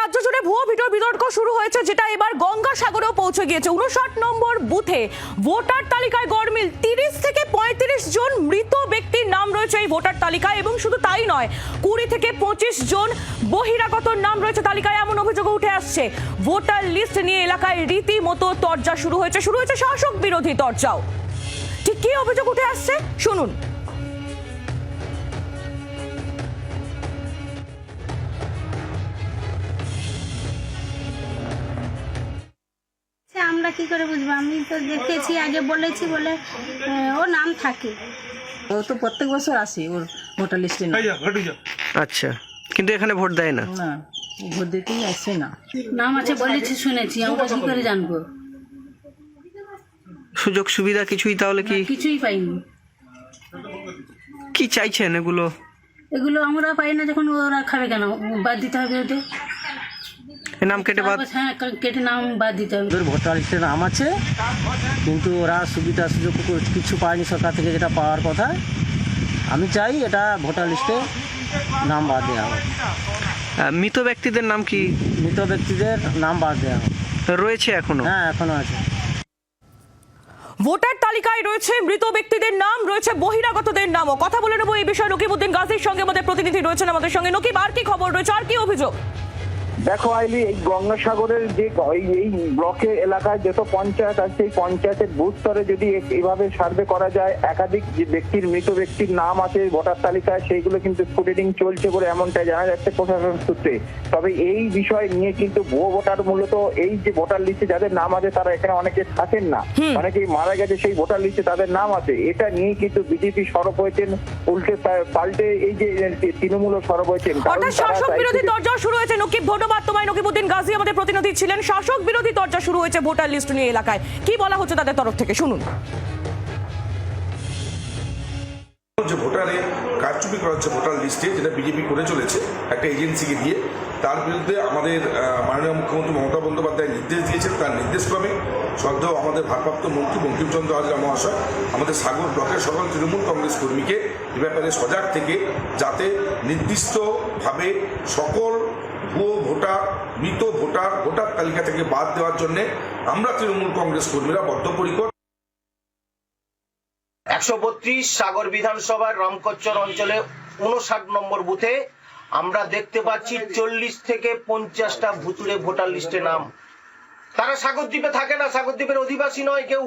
রাজ্য জুড়ে ভুয়ো ভিডিও বিতর্ক শুরু হয়েছে, যেটা এবার গঙ্গাসাগরেও পৌঁছে গিয়েছে। উনষাট নম্বর বুথে ভোটার তালিকায় গড়মিল তিরিশ থেকে পঁয়ত্রিশ জন মৃত ব্যক্তির নাম রয়েছে এই ভোটার তালিকায়, এবং শুধু তাই নয়, কুড়ি থেকে পঁচিশ জন বহিরাগত নাম রয়েছে তালিকায়, এমন অভিযোগ উঠে আসছে। ভোটার লিস্ট নিয়ে এলাকায় রীতিমতো তরজা শুরু হয়েছে। শুরু হয়েছে শাসক বিরোধী তরজাও। ঠিক কি অভিযোগ উঠে আসছে? শুনুন। কি করে বুঝব? আমি তো দেখেছি আগে বলেছি বলে ও নাম থাকে। ও তো প্রত্যেক বছর আসে ওর ভোটার লিস্টে আচ্ছা কিন্তু এখানে ভোট দেয় না। না ভোট দিতেই আসে না। নাম আছে বলেছি শুনেছি আমরা কি করে জানব? সুযোগ সুবিধা কিছুই তাহলে কি? কিছুই পাইনি। কি চাইছেন এগুলো? এগুলো আমরা পাই না যখন ওরা খাবে কেন? বাদ দিতে হবে ওদের। নাম কেটে বাদ হ্যাঁ কেটে নাম বাদ দিতে হবে। ওদের ভোটার লিস্টে নাম আছে কিন্তু ওরা সুবিধা সুযোগ কিছু পায়নি সরকার থেকে যেটা পাওয়ার কথা। আমি চাই এটা ভোটার লিস্টে নাম বাদ দেওয়া হোক। মৃত ব্যক্তিদের নাম কি? মৃত ব্যক্তিদের নাম বাদ দেওয়া হোক। রয়েছে এখনও? হ্যাঁ এখনও আছে। ভোটার তালিকায় রয়েছে মৃত ব্যক্তিদের নাম রয়েছে বহিরাগতদের নামও। কথা বলে নেব এই বিষয়ে নকিবউদ্দিন গাজীর সঙ্গে। আমাদের প্রতিনিধি রয়েছেন আমাদের সঙ্গে। নকিব আর কি খবর? রয়েছে আর কি অভিযোগ? দেখো আইলি এই গঙ্গাসাগরের যে এই ব্লকে এলাকায় যত পঞ্চায়েত আছে সেই পঞ্চায়েতের বুথ স্তরে যদি এ- এভাবে সার্ভে করা যায় একাধিক যে ব্যক্তির মৃত ব্যক্তির নাম আছে ভোটার তালিকায় সেইগুলো কিন্তু স্কুটিনিং চলছে বলে এমনটা জানা যাচ্ছে প্রশাসন সূত্রে। তবে এই বিষয় নিয়ে কিন্তু ভুয়ো ভোটার মূলত এই যে ভোটার লিস্টে যাদের নাম আছে তারা এখানে অনেকে থাকেন না। অনেকেই মারা গেছে সেই ভোটার লিস্টে তাদের নাম আছে। এটা নিয়ে কিন্তু বিজেপি সরব হয়েছেন উল্টে পাল্টে এই যে তৃণমূল সরব হয়েছেন। বিরোধী যে- শুরু হয়েছে নকিব ধন্যবাদ। তোমায় নকিবউদ্দিন গাজী আমাদের প্রতিনিধি ছিলেন। শাসক বিরোধী তরজা শুরু হয়েছে ভোটার লিস্ট নিয়ে এলাকায়। কি বলা হচ্ছে তাদের তরফ থেকে? শুনুন। যে ভোটারে কারচুপি করা হচ্ছে ভোটার লিস্টে, যেটা বিজেপি করে চলেছে একটা এজেন্সিকে দিয়ে, তার বিরুদ্ধে আমাদের মাননীয় মুখ্যমন্ত্রী মমতা বন্দ্যোপাধ্যায় নির্দেশ দিয়েছেন, তার নির্দেশক্রমে শ্রদ্ধেয় আমাদের ভারপ্রাপ্ত মন্ত্রী বঙ্কিমচন্দ্র হাজরা মহাশয়, আমাদের সাগর ব্লকের সকল তৃণমূল কংগ্রেস কর্মীকে এ ব্যাপারে সজাগ থেকে যাতে নির্দিষ্টভাবে সকল ভুয়ো ভোটার, মৃত ভোটার ভোটার তালিকা থেকে বাদ দেওয়ার জন্য আমরা তৃণমূল কংগ্রেস কর্মীরা বদ্ধপরিকর। একশো বত্রিশ সাগর বিধানসভার রামকচ্চর অঞ্চলে উনষাট নম্বর বুথে আমরা দেখতে পাচ্ছি চল্লিশ থেকে পঞ্চাশটা ভুতুরে ভোটার লিস্টে নাম। তারা সাগরদ্বীপে থাকে না, সাগরদ্বীপের অধিবাসী নয় কেউ।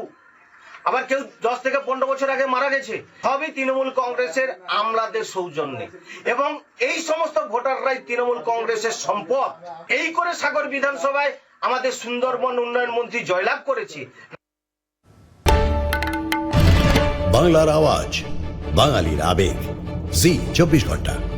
আবার কেউ দশ থেকে পনেরো বছর আগে মারা গেছে, সবই তৃণমূল কংগ্রেসের আমলাদের সৌজন্যে। এবং এই সমস্ত ভোটাররাই তৃণমূল কংগ্রেসের সম্পদ। এই করে সাগর বিধানসভায় আমাদের সুন্দরবন উন্নয়ন মন্ত্রী জয়লাভ করেছে। বাংলার আওয়াজ, বাঙালির আবেগ। জি, চব্বিশ ঘণ্টা।